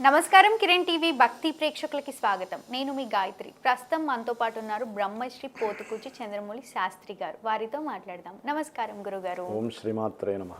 నమస్కారం కిరణ్ టీవీ భక్తి ప్రేక్షకులకి స్వాగతం. నేను మీ గాయత్రి. ప్రస్తుతం మనతో పాటు ఉన్నారు బ్రహ్మశ్రీ పోతుకూచి చంద్రమౌళి శాస్త్రి గారు. వారితో మాట్లాడదాం. నమస్కారం గురుగారు. ఓం శ్రీమాత్రే నమ.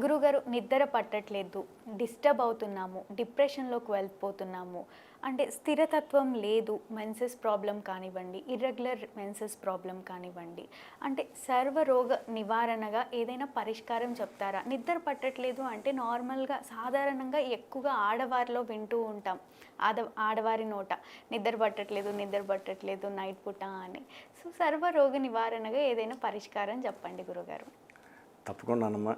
గురుగారు నిద్ర పట్టట్లేదు. డిస్టర్బ్ అవుతున్నాము. డిప్రెషన్లోకి వెళ్ళిపోతున్నాము. అంటే స్థిరతత్వం లేదు మెన్సెస్ ప్రాబ్లం కానివ్వండి ఇర్రెగ్యులర్ మెన్సెస్ ప్రాబ్లం కానివ్వండి. అంటే సర్వరోగ నివారణగా ఏదైనా పరిష్కారం చెప్తారా? నిద్ర పట్టట్లేదు అంటే నార్మల్గా సాధారణంగా ఎక్కువగా ఆడవారిలో వింటూ ఉంటాం. ఆడ ఆడవారి నోట నిద్ర పట్టట్లేదు నిద్ర పట్టట్లేదు నైట్ పుట్ట అని. సో సర్వరోగ నివారణగా ఏదైనా పరిష్కారం చెప్పండి గురుగారు. తప్పకుండానమ్మా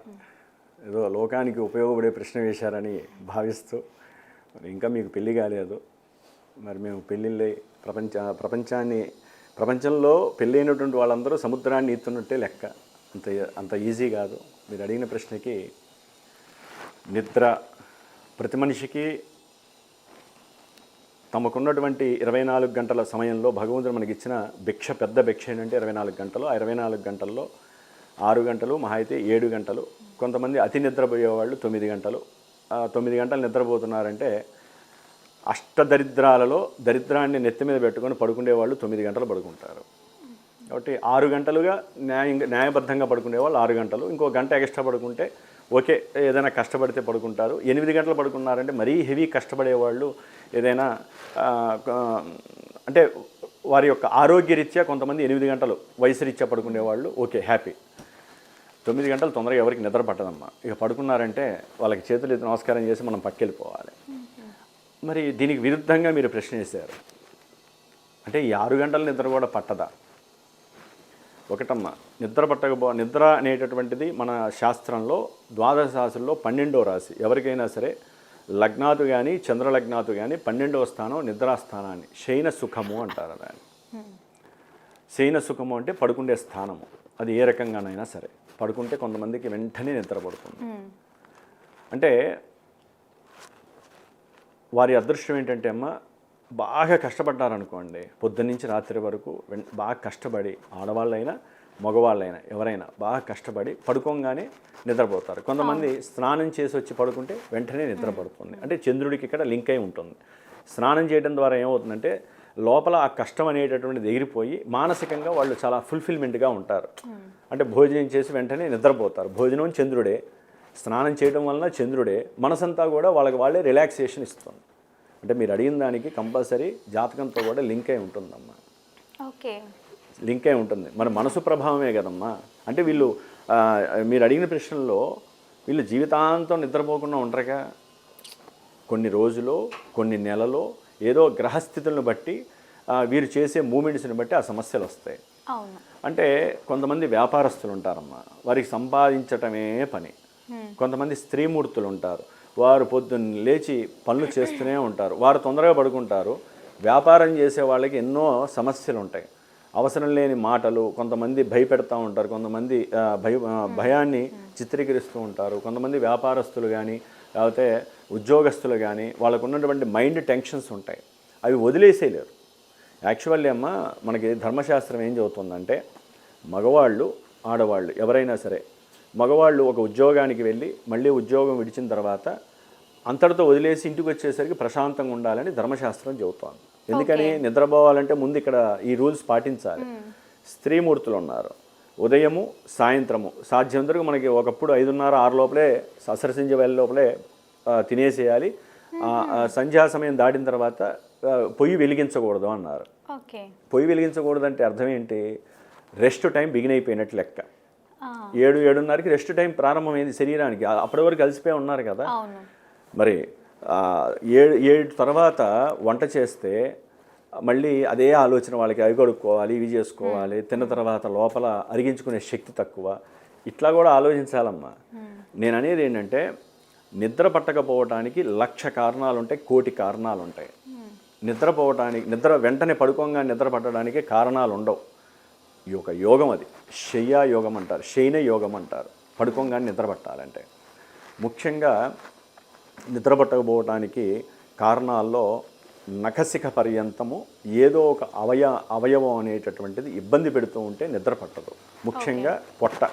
ఏదో లోకానికి ఉపయోగపడే ప్రశ్న వేశారని భావిస్తూ ఇంకా మీకు పెళ్ళి కాలేదు. మరి మేము పెళ్ళిళ్ళై ప్రపంచ ప్రపంచాన్ని ప్రపంచంలో పెళ్ళైనటువంటి వాళ్ళందరూ సముద్రాన్ని ఈతున్నట్టే లెక్క. అంత అంత ఈజీ కాదు. మీరు అడిగిన ప్రశ్నకి నిద్ర ప్రతి మనిషికి తమకున్నటువంటి ఇరవై నాలుగు గంటల సమయంలో భగవంతుడు మనకి ఇచ్చిన భిక్ష పెద్ద భిక్ష ఏంటంటే ఇరవై నాలుగు గంటలు. ఆ ఇరవై నాలుగు గంటల్లో ఆరు గంటలు మహా అయితే ఏడు గంటలు. కొంతమంది అతి నిద్రపోయేవాళ్ళు తొమ్మిది గంటలు. తొమ్మిది గంటలు నిద్రపోతున్నారంటే అష్టదరిద్రాలలో దరిద్రాన్ని నెత్తి మీద పెట్టుకొని పడుకునే వాళ్ళు తొమ్మిది గంటలు పడుకుంటారు. కాబట్టి ఆరు గంటలుగా న్యాయంగా న్యాయబద్ధంగా పడుకునే వాళ్ళు ఆరు గంటలు. ఇంకో గంట ఎక్స్ట్రా పడుకుంటే ఓకే ఏదైనా కష్టపడితే పడుకుంటారు. ఎనిమిది గంటలు పడుకున్నారంటే మరీ హెవీ కష్టపడే వాళ్ళు ఏదైనా అంటే వారి యొక్క ఆరోగ్యరీత్యా కొంతమంది ఎనిమిది గంటలు వయసు రీత్యా పడుకునే వాళ్ళు ఓకే హ్యాపీ. తొమ్మిది గంటలు తొందరగా ఎవరికి నిద్ర పట్టదమ్మా. ఇక పడుకున్నారంటే వాళ్ళకి చేతులు నమస్కారం చేసి మనం పక్కెళ్ళిపోవాలి. మరి దీనికి విరుద్ధంగా మీరు ప్రశ్న వేశారు. అంటే ఈ ఆరు గంటల నిద్ర కూడా పట్టదా? ఒకటమ్మా నిద్ర పట్టకపో నిద్ర అనేటటువంటిది మన శాస్త్రంలో ద్వాదశ రాశుల్లో పన్నెండో రాశి. ఎవరికైనా సరే లగ్నాతు కానీ చంద్రలగ్నాతు కానీ పన్నెండవ స్థానం నిద్రాస్థానాన్ని శయన సుఖము అంటారు దాన్ని. శయన సుఖము అంటే పడుకుండే స్థానము. అది ఏ రకంగానైనా సరే పడుకుంటే కొంతమందికి వెంటనే నిద్ర పడుతుంది. అంటే వారి అదృష్టం ఏంటంటే అమ్మ బాగా కష్టపడ్డారనుకోండి పొద్దున్నుంచి రాత్రి వరకు బాగా కష్టపడి ఆడవాళ్ళైనా మగవాళ్ళైనా ఎవరైనా బాగా కష్టపడి పడుకోగానే నిద్రపోతారు. కొంతమంది స్నానం చేసి వచ్చి పడుకుంటే వెంటనే నిద్ర పడుతుంది అంటే చంద్రుడికి ఇక్కడ లింక్ అయి ఉంటుంది. స్నానం చేయడం ద్వారా ఏమవుతుందంటే లోపల ఆ కష్టం అనేటటువంటిది ఎగిరిపోయి మానసికంగా వాళ్ళు చాలా ఫుల్ఫిల్మెంట్గా ఉంటారు. అంటే భోజనం చేసి వెంటనే నిద్రపోతారు. భోజనం చంద్రుడే. స్నానం చేయడం వలన చంద్రుడే మనసంతా కూడా వాళ్ళకి వాళ్ళే రిలాక్సేషన్ ఇస్తుంది. అంటే మీరు అడిగిన దానికి కంపల్సరీ జాతకంతో కూడా లింక్ అయి ఉంటుందమ్మా. ఓకే. లింక్ అయి ఉంటుంది. మన మనసు ప్రభావమే కదమ్మా. అంటే వీళ్ళు మీరు అడిగిన ప్రశ్నలో వీళ్ళు జీవితాంతం నిద్రపోకుండా ఉండరుగా. కొన్ని రోజులు కొన్ని నెలలో ఏదో గ్రహస్థితులను బట్టి వీరు చేసే మూమెంట్స్ని బట్టి ఆ సమస్యలు వస్తాయి. అంటే కొంతమంది వ్యాపారస్తులు ఉంటారమ్మా. వారికి సంపాదించటమే పని. కొంతమంది స్త్రీమూర్తులు ఉంటారు వారు పొద్దున్న లేచి పనులు చేస్తూనే ఉంటారు. వారు తొందరగా పడుకుంటారు. వ్యాపారం చేసే వాళ్ళకి ఎన్నో సమస్యలు ఉంటాయి అవసరం లేని మాటలు కొంతమంది భయపెడతా ఉంటారు. కొంతమంది భయ ఆ, భయాన్ని చిత్రీకరిస్తూ ఉంటారు. కొంతమంది వ్యాపారస్తులు కానీ లేకపోతే ఉద్యోగస్తులు కానీ వాళ్ళకు ఉన్నటువంటి మైండ్ టెన్షన్స్ ఉంటాయి. అవి వదిలేసేయలేరు. యాక్చువల్లీ అమ్మ మనకి ధర్మశాస్త్రం ఏం చెబుతుందంటే మగవాళ్ళు ఆడవాళ్ళు ఎవరైనా సరే మగవాళ్ళు ఒక ఉద్యోగానికి వెళ్ళి మళ్ళీ ఉద్యోగం విడిచిన తర్వాత అంతటితో వదిలేసి ఇంటికి వచ్చేసరికి ప్రశాంతంగా ఉండాలని ధర్మశాస్త్రం చెబుతోంది. ఎందుకని? నిద్రపోవాలంటే ముందు ఇక్కడ ఈ రూల్స్ పాటించాలి. స్త్రీమూర్తులు ఉన్నారు ఉదయము సాయంత్రము సాధ్యంతరకు మనకి ఒకప్పుడు ఐదున్నర ఆరు లోపలే ససరసింజ వేల లోపలే తినేసేయాలి. సంధ్యా సమయం దాటిన తర్వాత పొయ్యి వెలిగించకూడదు అన్నారు. పొయ్యి వెలిగించకూడదంటే అర్థం ఏంటి? రెస్ట్ టైం బిగిన్ అయిపోయినట్టు లెక్క. ఏడు ఏడున్నరకి రెస్ట్ టైం ప్రారంభమైంది శరీరానికి. అప్పటి వరకు కలిసిపోయి ఉన్నారు కదా. మరి ఏడు ఏడు తర్వాత వంట చేస్తే మళ్ళీ అదే ఆలోచన వాళ్ళకి అవి కడుక్కోవాలి ఇవి చేసుకోవాలి తిన్న తర్వాత లోపల అరిగించుకునే శక్తి తక్కువ. ఇట్లా కూడా ఆలోచించాలమ్మా. నేను అనేది ఏంటంటే నిద్ర పట్టకపోవటానికి లక్ష కారణాలు ఉంటాయి కోటి కారణాలు ఉంటాయి. నిద్రపోవటానికి నిద్ర వెంటనే పడుకోగా నిద్ర పట్టడానికి కారణాలు ఉండవు. ఈ యొక్క యోగం అది. శయ్యా యోగం అంటారు. శయన యోగం అంటారు. పడుకోగానే నిద్ర పట్టాలంటే. ముఖ్యంగా నిద్ర పట్టకపోవటానికి కారణాల్లో నఖశిఖ పర్యంతము ఏదో ఒక అవయ అవయవం అనేటటువంటిది ఇబ్బంది పెడుతూ ఉంటే నిద్ర పట్టదు. ముఖ్యంగా పొట్ట.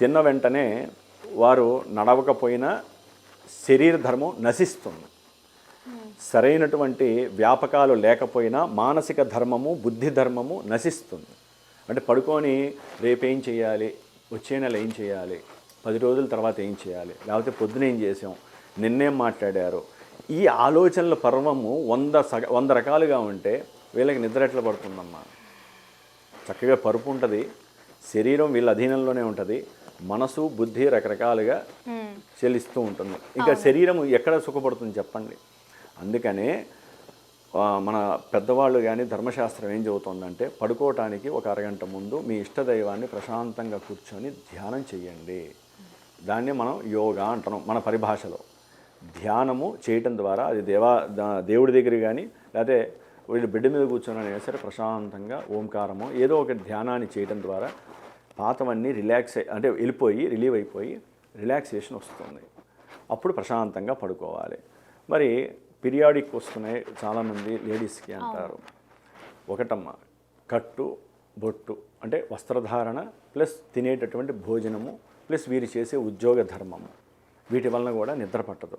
తిన్న వెంటనే వారు నడవకపోయినా శరీర ధర్మం నశిస్తుంది. సరైనటువంటి వ్యాపకాలు లేకపోయినా మానసిక ధర్మము బుద్ధి ధర్మము నశిస్తుంది. అంటే పడుకొని రేపేం చేయాలి? వచ్చే నెల ఏం చేయాలి? పది రోజుల తర్వాత ఏం చేయాలి? లేకపోతే పొద్దున ఏం చేసాం? నిన్నేం మాట్లాడారు? ఈ ఆలోచనల పర్వము వంద సగ వంద రకాలుగా ఉంటే వీళ్ళకి నిద్ర ఎట్లా పడుతుందమ్మా? చక్కగా పరుపు ఉంటుంది శరీరం వీళ్ళ అధీనంలోనే ఉంటుంది మనసు బుద్ధి రకరకాలుగా చెల్లిస్తూ ఉంటుంది. ఇంకా శరీరం ఎక్కడ సుఖపడుతుంది చెప్పండి? అందుకనే మన పెద్దవాళ్ళు కానీ ధర్మశాస్త్రం ఏం చెబుతుందంటే పడుకోవటానికి ఒక అరగంట ముందు మీ ఇష్టదైవాన్ని ప్రశాంతంగా కూర్చొని ధ్యానం చేయండి దాన్ని మనం యోగా అంటున్నాం మన పరిభాషలో. ధ్యానము చేయటం ద్వారా అది దేవా దేవుడి దగ్గర కానీ లేకపోతే వీళ్ళు బిడ్డ మీద కూర్చొని సరే ప్రశాంతంగా ఓంకారము ఏదో ఒక ధ్యానాన్ని చేయటం ద్వారా పాతవన్నీ రిలాక్స్ అంటే వెళ్ళిపోయి రిలీవ్ అయిపోయి రిలాక్సేషన్ వస్తుంది. అప్పుడు ప్రశాంతంగా పడుకోవాలి. మరి పీరియాడిక్ వస్తున్నాయి చాలామంది లేడీస్కి అంటారు. ఒకటమ్మ కట్టు బొట్టు అంటే వస్త్రధారణ ప్లస్ తినేటటువంటి భోజనము ప్లస్ వీరు చేసే ఉద్యోగ ధర్మము. వీటి వలన కూడా నిద్ర పట్టదు.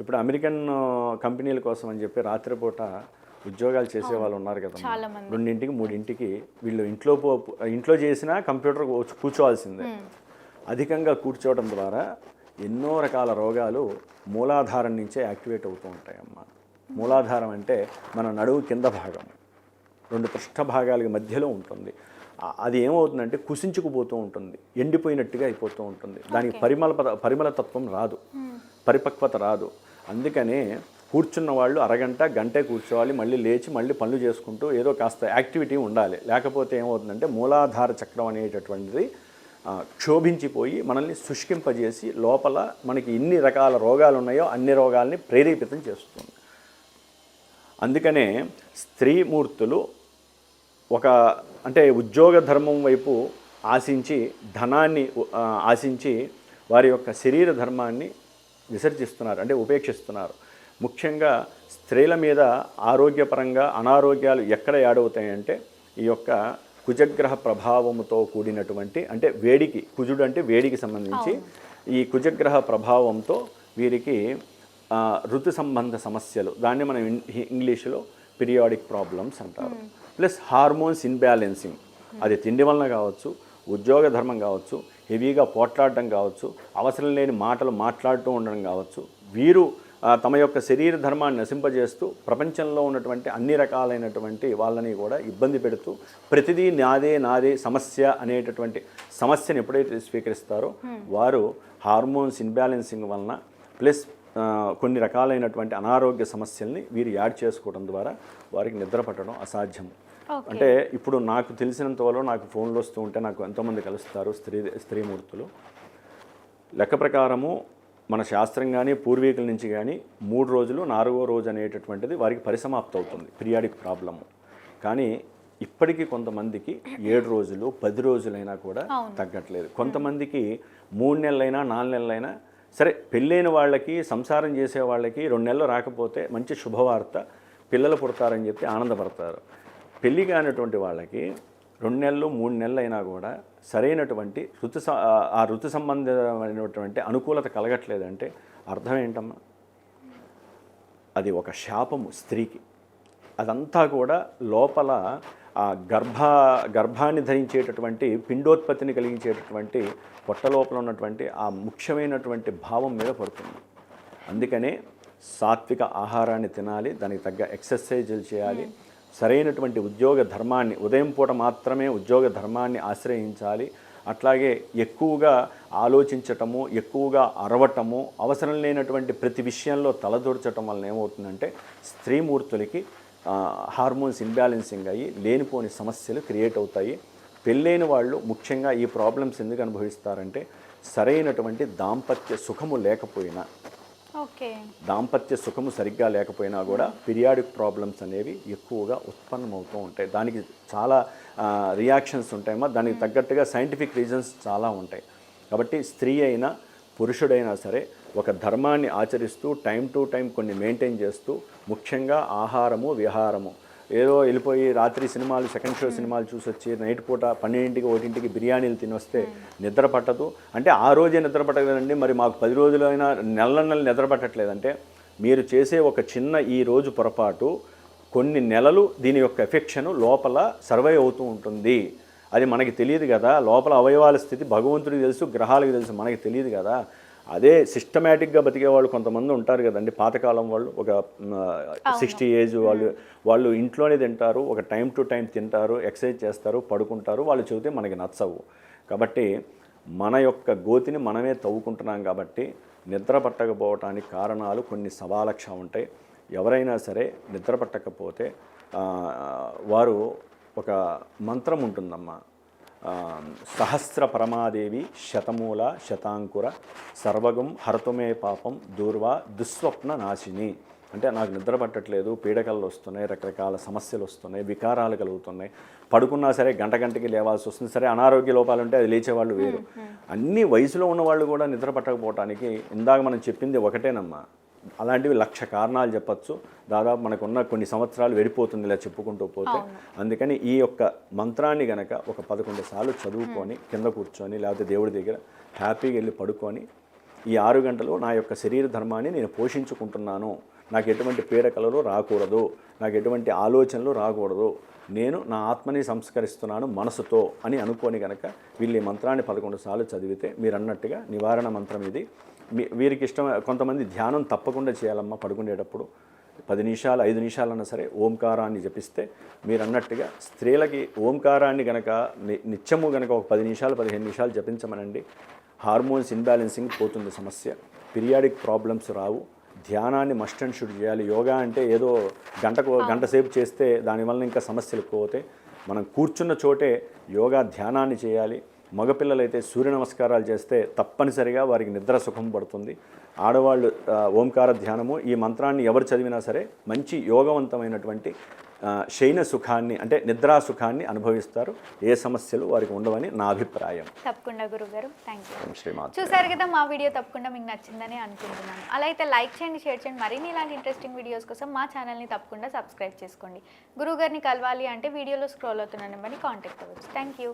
ఇప్పుడు అమెరికన్ కంపెనీల కోసం అని చెప్పి రాత్రిపూట ఉద్యోగాలు చేసే వాళ్ళు ఉన్నారు కదా రెండింటికి మూడింటికి వీళ్ళు ఇంట్లో పో ఇంట్లో చేసినా కంప్యూటర్ కూర్చో- కూర్చోవాల్సిందే. అధికంగా కూర్చోవడం ద్వారా ఎన్నో రకాల రోగాలు మూలాధారం నుంచే యాక్టివేట్ అవుతూ ఉంటాయమ్మా. మూలాధారం అంటే మన నడువు కింద భాగం. రెండు పృష్ఠ భాగాలకి మధ్యలో ఉంటుంది. అది ఏమవుతుందంటే కుసించుకుపోతూ ఉంటుంది. ఎండిపోయినట్టుగా అయిపోతూ ఉంటుంది. దానికి పరిమళ పరిమళ తత్వం రాదు. పరిపక్వత రాదు. అందుకనే కూర్చున్న వాళ్ళు అరగంట గంటే కూర్చోవాలి మళ్ళీ లేచి మళ్ళీ పనులు చేసుకుంటూ ఏదో కాస్త యాక్టివిటీ ఉండాలి. లేకపోతే ఏమవుతుందంటే మూలాధార చక్రం అనేటటువంటిది క్షోభించిపోయి మనల్ని శుష్కింపజేసి లోపల మనకి ఎన్ని రకాల రోగాలు ఉన్నాయో అన్ని రోగాల్ని ప్రేరేపితం చేస్తుంది. అందుకనే స్త్రీమూర్తులు ఒక అంటే ఉద్యోగ ధర్మం వైపు ఆశించి ధనాన్ని ఆశించి వారి యొక్క శరీర ధర్మాన్ని విసర్జిస్తున్నారు అంటే ఉపేక్షిస్తున్నారు. ముఖ్యంగా స్త్రీల మీద ఆరోగ్యపరంగా అనారోగ్యాలు ఎక్కడ యాడవుతాయంటే ఈ యొక్క కుజగ్రహ ప్రభావముతో కూడినటువంటి అంటే వేడికి కుజుడు అంటే వేడికి సంబంధించి ఈ కుజగ్రహ ప్రభావంతో వీరికి ఋతు సంబంధ సమస్యలు దాన్ని మనం ఇంగ్లీష్లో పీరియాడిక్ ప్రాబ్లమ్స్ అంటారు. ప్లస్ హార్మోన్స్ ఇన్బ్యాలెన్సింగ్ అది తిండి వలన కావచ్చు ఉద్యోగ ధర్మం కావచ్చు హెవీగా పోట్లాడడం కావచ్చు అవసరం లేని మాటలు మాట్లాడుతూ ఉండడం కావచ్చు వీరు తమ యొక్క శరీర ధర్మాన్ని నశింపజేస్తూ ప్రపంచంలో ఉన్నటువంటి అన్ని రకాలైనటువంటి వాళ్ళని కూడా ఇబ్బంది పెడుతూ ప్రతిదీ నాదే నాదే సమస్య అనేటటువంటి సమస్యను ఎప్పుడైతే స్వీకరిస్తారో వారు హార్మోన్స్ ఇన్బ్యాలెన్సింగ్ వలన ప్లస్ కొన్ని రకాలైనటువంటి అనారోగ్య సమస్యల్ని వీరు యాడ్ చేసుకోవడం ద్వారా వారికి నిద్ర పట్టడం అసాధ్యం. అంటే ఇప్పుడు నాకు తెలిసినంత వరకు నాకు ఫోన్లు వస్తూ ఉంటే నాకు ఎంతోమంది కలుస్తారు స్త్రీ స్త్రీమూర్తులు. లెక్క ప్రకారము మన శాస్త్రం కానీ పూర్వీకుల నుంచి కానీ మూడు రోజులు నాలుగో రోజు అనేటటువంటిది వారికి పరిసమాప్తి అవుతుంది పీరియాడిక్ ప్రాబ్లము. కానీ ఇప్పటికీ కొంతమందికి ఏడు రోజులు పది రోజులైనా కూడా తగ్గట్లేదు. కొంతమందికి మూడు నెలలైనా నాలుగు నెలలైనా సరే పెళ్ళైన వాళ్ళకి సంసారం చేసే వాళ్ళకి రెండు నెలలు రాకపోతే మంచి శుభవార్త పిల్లలు పుడతారని చెప్పి ఆనందపడతారు. పెళ్ళి కానటువంటి వాళ్ళకి రెండు నెలలు మూడు నెలలు అయినా కూడా సరైనటువంటి ఋతు ఆ- ఆ ఋతు సంబంధమైనటువంటి అనుకూలత కలగట్లేదంటే అర్థం ఏంటమ్మా? అది ఒక శాపము స్త్రీకి. అదంతా కూడా లోపల ఆ గర్భ గర్భాన్ని ధరించేటటువంటి పిండోత్పత్తిని కలిగించేటటువంటి పొట్ట లోపల ఉన్నటువంటి ఆ ముఖ్యమైనటువంటి భావం మీద పడుతుంది. అందుకనే సాత్విక ఆహారాన్ని తినాలి దానికి తగ్గ ఎక్సర్సైజులు చేయాలి సరైనటువంటి ఉద్యోగ ధర్మాన్ని ఉదయం పూట మాత్రమే ఉద్యోగ ధర్మాన్ని ఆశ్రయించాలి. అట్లాగే ఎక్కువగా ఆలోచించటము ఎక్కువగా అరవటము అవసరం లేనటువంటి ప్రతి విషయంలో తలదూర్చటం వలన ఏమవుతుందంటే స్త్రీమూర్తులకి హార్మోన్స్ ఇన్బ్యాలెన్సింగ్ అయ్యి లేనిపోని సమస్యలు క్రియేట్ అవుతాయి. పెళ్ళైన వాళ్ళు ముఖ్యంగా ఈ ప్రాబ్లమ్స్ ఎందుకు అనుభవిస్తారంటే సరైనటువంటి దాంపత్య సుఖము లేకపోయినా దాంపత్య సుఖము సరిగ్గా లేకపోయినా కూడా పీరియాడిక్ ప్రాబ్లమ్స్ అనేవి ఎక్కువగా ఉత్పన్నమవుతూ ఉంటాయి. దానికి చాలా రియాక్షన్స్ ఉంటాయమ్మా దానికి తగ్గట్టుగా సైంటిఫిక్ రీజన్స్ చాలా ఉంటాయి. కాబట్టి స్త్రీ అయినా పురుషుడైనా సరే ఒక ధర్మాన్ని ఆచరిస్తూ టైం టు టైం కొన్ని మెయింటైన్ చేస్తూ ముఖ్యంగా ఆహారము విహారము ఏదో వెళ్ళిపోయి రాత్రి సినిమాలు సెకండ్ షో సినిమాలు చూసి వచ్చి నైట్ పూట పన్నెండింటికి ఒకటింటికి బిర్యానీలు తినొస్తే నిద్ర పట్టదు. అంటే ఆ రోజే నిద్ర పట్టలేదండి. మరి మాకు పది రోజులైనా నెల నెలలు నిద్ర పట్టట్లేదంటే మీరు చేసే ఒక చిన్న ఈ రోజు పొరపాటు కొన్ని నెలలు దీని యొక్క ఎఫెక్షన్ లోపల సర్వైవ్ అవుతూ ఉంటుంది. అది మనకి తెలియదు కదా. లోపల అవయవాల స్థితి భగవంతుడికి తెలుసు గ్రహాలకు తెలుసు. మనకి తెలియదు కదా. అదే సిస్టమేటిక్గా బతికే వాళ్ళు కొంతమంది ఉంటారు కదండి. పాతకాలం వాళ్ళు ఒక సిక్స్టీ ఏజ్ వాళ్ళు వాళ్ళు ఇంట్లోనే తింటారు ఒక టైం టు టైం తింటారు ఎక్సర్సైజ్ చేస్తారు పడుకుంటారు వాళ్ళు చెబితే మనకి నచ్చవు. కాబట్టి మన యొక్క గోతిని మనమే తవ్వుకుంటున్నాం కాబట్టి నిద్ర పట్టకపోవటానికి కారణాలు కొన్ని సవాలక్ష ఉంటాయి. ఎవరైనా సరే నిద్ర పట్టకపోతే వారు ఒక మంత్రం ఉంటుందమ్మా. సహస్ర పరమాదేవి శతమూల శతాంకుర సర్వగం హరతుమే పాపం దూర్వా దుస్వప్న నాశిని. అంటే నాకు నిద్ర పట్టట్లేదు పీడకలు వస్తున్నాయి రకరకాల సమస్యలు వస్తున్నాయి వికారాలు కలుగుతున్నాయి. పడుకున్నా సరే గంట గంటకి లేవాల్సి వస్తుంది. సరే అనారోగ్య లోపాలు ఉంటే అది లేచేవాళ్ళు వేరు. అన్ని వయసులో ఉన్న వాళ్ళు కూడా నిద్ర పట్టకపోవటానికి ఇందాక మనం చెప్పింది ఒకటేనమ్మా. అలాంటివి లక్ష కారణాలు చెప్పచ్చు. దాదాపు మనకున్న కొన్ని సంవత్సరాలు వెళ్ళిపోతుంది ఇలా చెప్పుకుంటూ పోతే. అందుకని ఈ యొక్క మంత్రాన్ని గనక ఒక పదకొండు సార్లు చదువుకొని కింద కూర్చొని లేకపోతే దేవుడి దగ్గర హ్యాపీగా వెళ్ళి పడుకొని ఈ ఆరు గంటలు నా యొక్క శరీర ధర్మాన్ని నేను పోషించుకుంటున్నాను. నాకు ఎటువంటి పీడకలలు రాకూడదు. నాకు ఎటువంటి ఆలోచనలు రాకూడదు. నేను నా ఆత్మని సంస్కరిస్తున్నాను మనసుతో అని అనుకోని గనక వీళ్ళు ఈ మంత్రాన్ని పదకొండు సార్లు చదివితే మీరు అన్నట్టుగా నివారణ మంత్రం ఇది. వీరికి ఇష్టం కొంతమంది ధ్యానం తప్పకుండా చేయాలమ్మా పడుకునేటప్పుడు. పది నిమిషాలు ఐదు నిమిషాలన్నా సరే ఓంకారాన్ని జపిస్తే మీరు అన్నట్టుగా స్త్రీలకి ఓంకారాన్ని గనక ని- నిత్యము గనక ఒక పది నిమిషాలు పదిహేను నిమిషాలు జపించమనండి. హార్మోన్స్ ఇన్బ్యాలెన్సింగ్ పోతుంది సమస్య. పీరియాడిక్ ప్రాబ్లమ్స్ రావు. ధ్యానాన్ని మస్ట్ అండ్ షుడ్ చేయాలి. యోగా అంటే ఏదో గంటకు గంట సేపు చేస్తే దానివల్ల ఇంకా సమస్యలు ఎక్కువ అవుతాయి. మనం కూర్చున్న చోటే యోగా ధ్యానాన్ని చేయాలి. మగపిల్లలైతే సూర్య నమస్కారాలు చేస్తే తప్పనిసరిగా వారికి నిద్ర సుఖం పడుతుంది. ఆడవాళ్ళు ఓంకార ధ్యానము ఈ మంత్రాన్ని ఎవరు చదివినా సరే మంచి యోగవంతమైనటువంటి ఆ, శయన సుఖాన్ని అంటే నిద్రా సుఖాన్ని అనుభవిస్తారు. ఏ సమస్యలు వారికి ఉండవని నా అభిప్రాయం. తప్పకుండా గురుగారు. థ్యాంక్ యూ ఓం శ్రీమాత చూసారు కదా మా వీడియో తప్పకుండా మీకు నచ్చిందని అనుకుంటున్నాను. అలా అయితే లైక్ చేయండి షేర్ చేయండి. మరిన్ని ఇలాంటి ఇంట్రెస్టింగ్ వీడియోస్ కోసం మా ఛానల్ని తప్పకుండా సబ్స్క్రైబ్ చేసుకోండి. గురువుగారిని కలవాలి అంటే వీడియోలో స్క్రోల్ అవుతున్న నెంబర్ని కాంటాక్ట్ అవ్వచ్చు. Thank you